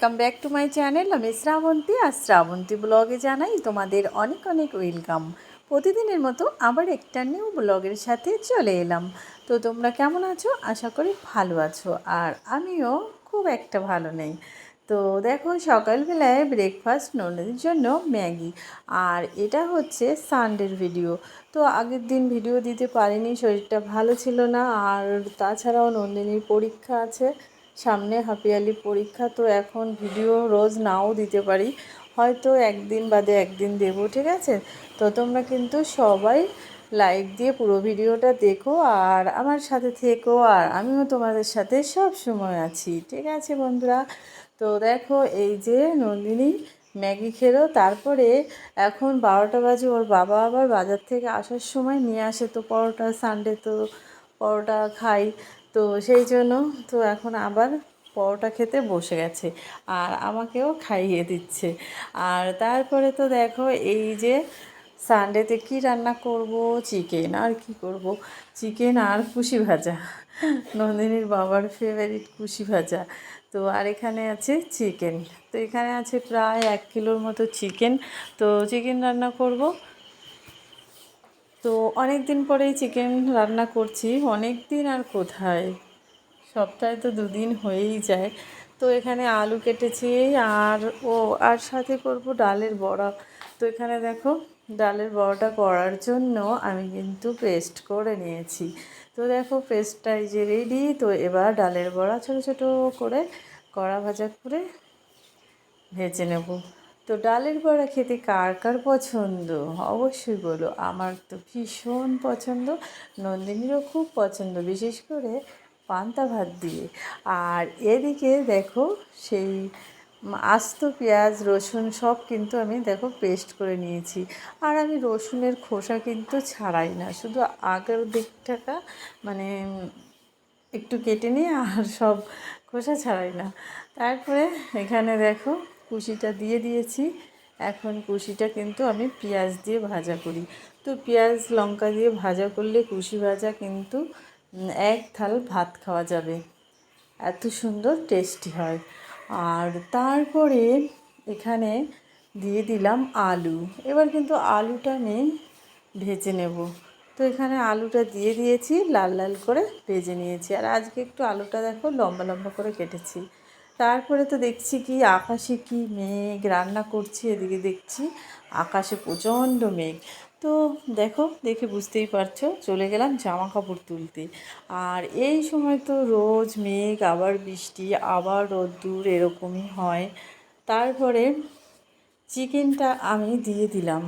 Welcome back to my channel আমি শ্রাবন্তী, আর শ্রাবন্তী ব্লগে জানাই তোমাদের অনেক অনেক ওয়েলকাম প্রতিদিনের মতো আবার একটা নিউ ব্লগের সাথে চলে এলাম। তো তোমরা কেমন আছো? আশা করি ভালো আছো। আর আমিও খুব একটা ভালো নেই। তো দেখো, সকালবেলায় ব্রেকফাস্ট নন্দিনীর জন্য ম্যাগি। আর এটা হচ্ছে সানডের ভিডিও তো আগের দিন ভিডিও দিতে পারিনি, শরীরটা ভালো ছিল না। আর তাছাড়াও নন্দিনীর পরীক্ষা আছে। সামনে হাফিয়ালি পরীক্ষা, তো এখন ভিডিও রোজ নাও দিতে পারি। হয়তো একদিন বাদে একদিন দেবো, ঠিক আছে? তো তোমরা কিন্তু সবাই লাইক দিয়ে পুরো ভিডিওটা দেখো, আর আমার সাথে থেকো, আর আমিও তোমাদের সাথে সব সময় আছি, ঠিক আছে বন্ধুরা? তো দেখো, এই যে নন্দিনী ম্যাগি খেলো, তারপরে এখন বারোটা বাজে, ওর বাবা আবার বাজার থেকে আসার সময় নিয়ে আসে তো পরোটা সানডে তো পরোটা খাই। তো সেই জন্য তো এখন আবার পরোটা খেতে বসে গেছে আর আমাকেও খাইয়ে দিচ্ছে। আর তারপরে তো দেখো এই যে সানডেতে কি রান্না করব চিকেন আর কি করব? চিকেন আর কুশি ভাজা। নন্দিনীর বাবার ফেভারিট কুশি ভাজা। তো আর এখানে আছে চিকেন তো এখানে আছে প্রায় এক কিলোর মতো চিকেন তো চিকেন রান্না করব। তো অনেক দিন পরেই চিকেন রান্না করছি অনেক দিন আর কোথায়? সপ্তাহে তো দুদিন হয়েই যায়। তো এখানে আলু কেটেছি আর ও, আর সাথে করব ডালের বড়া। তো এখানে দেখো, ডালের বড়াটা করার জন্য আমি কিন্তু পেস্ট করে নিয়েছি। তো দেখো, পেস্টটা এই যে রেডি তো এবার ডালের বড়া ছোটো ছোটো করে কড়া ভাজা করে ভেজে নেব। তো ডালের বড়া খেতে কার কার পছন্দ? অবশ্যই বলো, আমার তো ভীষণ পছন্দ, নন্দিনীরও খুব পছন্দ, বিশেষ করে পান্তা ভাত দিয়ে। আর এদিকে দেখো, সেই আস্ত পেঁয়াজ, রসুন সব কিন্তু আমি দেখো পেস্ট করে নিয়েছি। আর আমি রসুনের খোসা কিন্তু ছাড়াই না, শুধু আগের দিকটাকা মানে একটু কেটে নিয়ে আর সব খোসা ছাড়াই না। তারপরে এখানে দেখো কুশিটা দিয়ে দিয়েছি। এখন কুশিটা কিন্তু আমি পেঁয়াজ দিয়ে ভাজা করি। তো পেঁয়াজ, লঙ্কা দিয়ে ভাজা করলে কুশি ভাজা কিন্তু এক থাল ভাত খাওয়া যাবে। এত সুন্দর টেস্টি হয়। আর তারপরে এখানে দিয়ে দিলাম আলু। এবার কিন্তু আলুটা আমি ভেজে নেব। তো এখানে আলুটা দিয়ে দিয়েছি, লাল লাল করে ভেজে নিয়েছি। আর আজকে একটু আলুটা দেখো লম্বা লম্বা করে কেটেছি। তারপরে তো দেখছি কি, আকাশে কি মেঘ, রান্না করছি, এদিকে দেখছি আকাশে প্রচণ্ড মেঘ। তো দেখো, দেখে বুঝতেই পারছ, চলে গেলাম জামা কাপড় তুলতে। আর এই সময় তো রোজ মেঘ, আবার বৃষ্টি, আবার রোদ্দুর, এরকমই হয়। তারপরে চিকেনটা আমি দিয়ে দিলাম।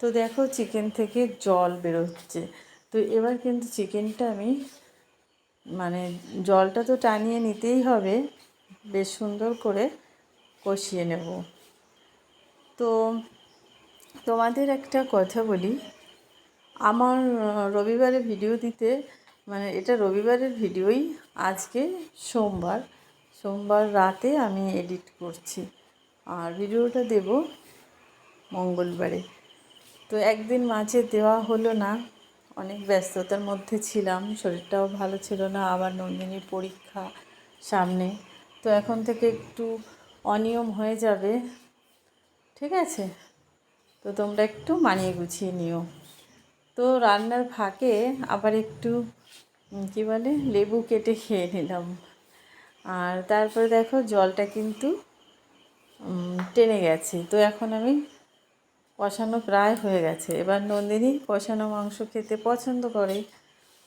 তো দেখো, চিকেন থেকে জল বেরোচ্ছে। তো এবার কিন্তু চিকেনটা আমি মানে জলটা তো টানিয়ে নিতেই হবে। বেশ সুন্দর করে কষিয়ে নেব। তো তোমাদের একটা কথা বলি, আমার রবিবারে ভিডিও দিতে মানে এটা রবিবারের ভিডিওই আজকে সোমবার সোমবার রাতে আমি এডিট করছি। আর ভিডিওটা দেব মঙ্গলবারে। তো একদিন মাঝে দেওয়া হলো না, অনেক ব্যস্ততার মধ্যে ছিলাম, শরীরটাও ভালো ছিল না, আবার নন্দিনীর পরীক্ষা সামনে। তো এখন থেকে একটু অনিয়ম হয়ে যাবে। ঠিক আছে? তো তোমরা একটু মানিয়ে গুছিয়ে নিও। তো রান্নার ফাঁকে আবার একটু কী বলে, লেবু কেটে খেয়ে নিলাম। আর তারপরে দেখো জলটা কিন্তু টেনে গেছে। তো এখন আমি কষানো প্রায় হয়ে গেছে। এবার নন্দিনী কষানো মাংস খেতে পছন্দ করে।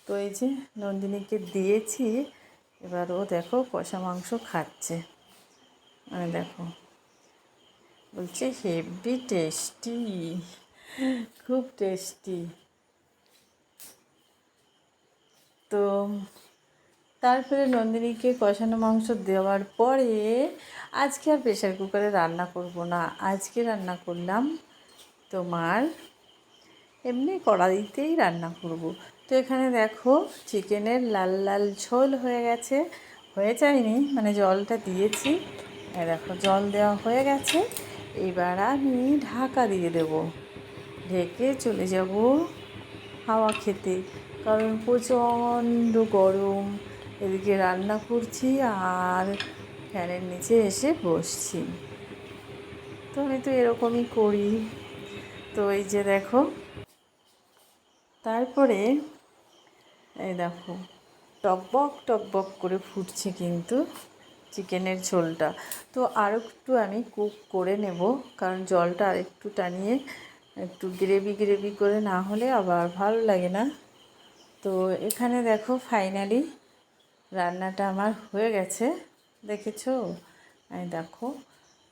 তো এই যে নন্দিনীকে দিয়েছি। এবার ও দেখো কষা মাংস খাচ্ছে। মানে দেখো। বলছে হেভি টেস্টি। খুব টেস্টি। তো তারপরে নন্দিনীকে কষানো মাংস দেওয়ার পরে আজকে আর প্রেশার কুকারে রান্না করব না। আজকে রান্না করলাম তোমার এমনি কড়াইতেই রান্না করব। তো এখানে দেখো চিকেনের লাল লাল ঝোল হয়ে গেছে। হয়ে যায়নি মানে জলটা দিয়েছি। দেখো, জল দেওয়া হয়ে গেছে। এবার আমি ঢাকা দিয়ে দেব। ঢেকে চলে যাব হাওয়া খেতে, কারণ প্রচণ্ড গরম। এদিকে রান্না করছি আর ফ্যানের নিচে এসে বসছি। তো আমি তো এরকমই করি। তো এই যে দেখো, তারপরে এই দেখো টকবক টকবক করে ফুটছে কিন্তু চিকেনের ঝোলটা। তো আর একটু আমি কুক করে নেব, কারণ জলটা আর একটু টানিয়ে একটু গ্রেভি গ্রেভি করে না হলে আবার ভালো লাগে না। তো এখানে দেখো ফাইনালি রান্নাটা আমার হয়ে গেছে, দেখেছ? এই দেখো,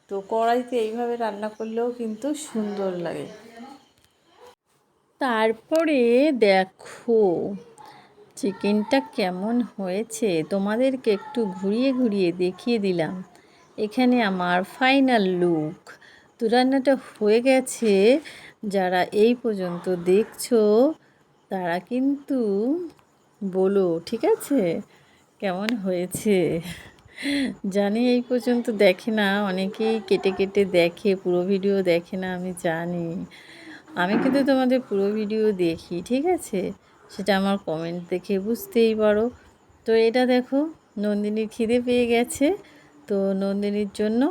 তো কড়াইতে এইভাবে রান্না করলেও কিন্তু সুন্দর লাগে। তারপরে দেখো চিকেনটা কেমন হয়েছে তোমাদেরকে একটু ঘুরিয়ে ঘুরিয়ে দেখিয়ে দিলাম। এখানে আমার ফাইনাল লুক। তো রান্নাটা হয়ে গেছে। যারা এই পর্যন্ত দেখছ, তারা কিন্তু বলো, ঠিক আছে? কেমন হয়েছে? জানি এই পর্যন্ত দেখে না, অনেকেই কেটে কেটে দেখে, পুরো ভিডিও দেখে না, আমি জানি। আমি কিন্তু তোমাদের পুরো ভিডিও দেখি, ঠিক আছে? সেটা আমার কমেন্ট দেখে বুঝতেই পারো। তো এটা দেখো, নন্দিনীর খিদে পেয়ে গেছে। তো নন্দিনীর জন্য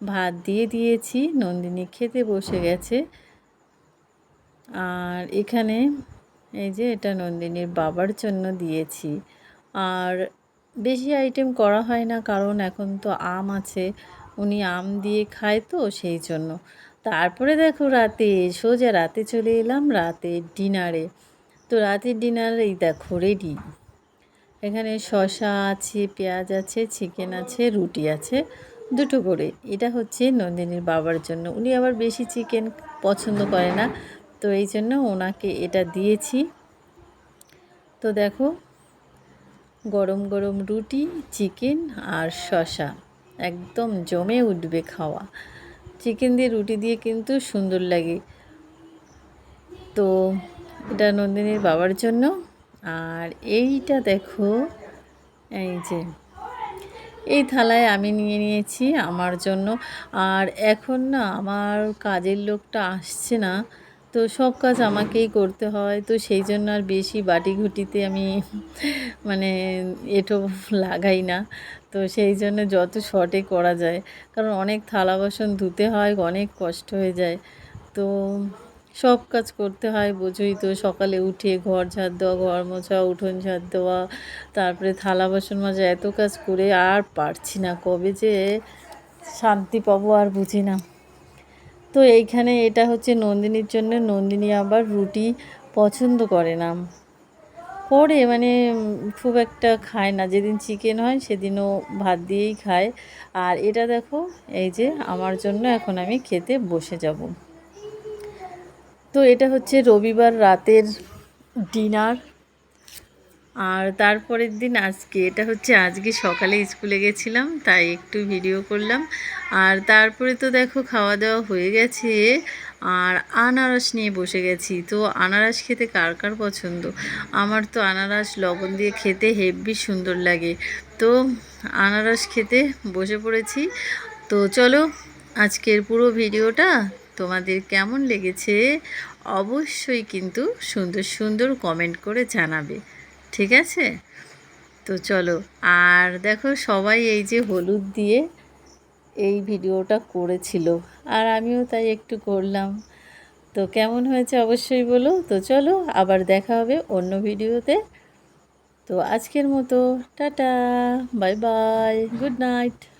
ভাত দিয়ে দিয়েছি, নন্দিনী খেতে বসে গেছে। আর এখানে এই যে এটা নন্দিনীর বাবার জন্য দিয়েছি। আর বেশি আইটেম করা হয় না, কারণ এখন তো আম আছে। উনি আম দিয়ে খায় তো সেই জন্য। তারপরে দেখো রাতে, সোজা রাতে চলে এলাম রাতে ডিনারে তো রাতের ডিনার এই দেখো রেডি এখানে শশা আছে, পেঁয়াজ আছে চিকেন আছে, রুটি আছে, দুটো করে। এটা হচ্ছে নন্দিনীর বাবার জন্য। উনি আবার বেশি চিকেন পছন্দ করে না, তো এই জন্য ওনাকে এটা দিয়েছি। তো দেখো, গরম গরম রুটি চিকেন আর শশা একদম জমে উঠবে খাওয়া। চিকেন দিয়ে রুটি দিয়ে কিন্তু সুন্দর লাগে। তো এটা নন্দিনীর বাবার জন্য। আর এইটা দেখো, এই যে, এই থালায় আমি নিয়ে নিয়েছি আমার জন্য। আর এখন না আমার কাজের লোকটা আসছে না, তো সব কাজ আমাকেই করতে হয়। তো সেই জন্য আর বেশি বাটি ঘুটিতে আমি মানে এটো লাগাই না। তো সেই জন্য যত শর্টে করা যায়, কারণ অনেক থালা বাসন ধুতে হয়, অনেক কষ্ট হয়ে যায়। তো সব কাজ করতে হয়, বোঝোই তো। সকালে উঠে ঘর ঝাড় দেওয়া, ঘর মোছা, উঠোন ঝাড় দেওয়া, তারপরে থালা বাসন মাজা, এত কাজ করে আর পারছি না। কবে যে শান্তি পাবো আর বুঝি না। তো এইখানে এটা হচ্ছে নন্দিনীর জন্য। নন্দিনী আবার রুটি পছন্দ করে না। করে মানে খুব একটা খায় না। যেদিন চিকেন হয়, সেদিনও ভাত দিয়েই খায়। আর এটা দেখো, এই যে আমার জন্য এখন আমি খেতে বসে যাব। তো এটা হচ্ছে রবিবার রাতের ডিনার। আর তারপরের দিন আজকে, এটা হচ্ছে আজকে সকালে স্কুলে গেছিলাম, তাই একটু ভিডিও করলাম। আর তারপরে তো দেখো খাওয়া দাওয়া হয়ে গেছে, আর আনারস নিয়ে বসে গেছি। তো আনারস খেতে কার কার পছন্দ? আমার তো আনারস লবণ দিয়ে খেতে হেভি সুন্দর লাগে। তো আনারস খেতে বসে পড়েছি। তো চলো আজকের পুরো ভিডিওটা তোমাদের কেমন লেগেছে অবশ্যই কিন্তু সুন্দর সুন্দর কমেন্ট করে জানাবে। ঠিক আছে? তো চলো, আর দেখো সবাই এই যে হলুদ দিয়ে এই ভিডিওটা করেছিল। আর আমিও তাই একটু করলাম। তো কেমন হয়েছে অবশ্যই বলো। তো চলো, আবার দেখা হবে অন্য ভিডিওতে। তো আজকের মতো, tata, bye bye, good night.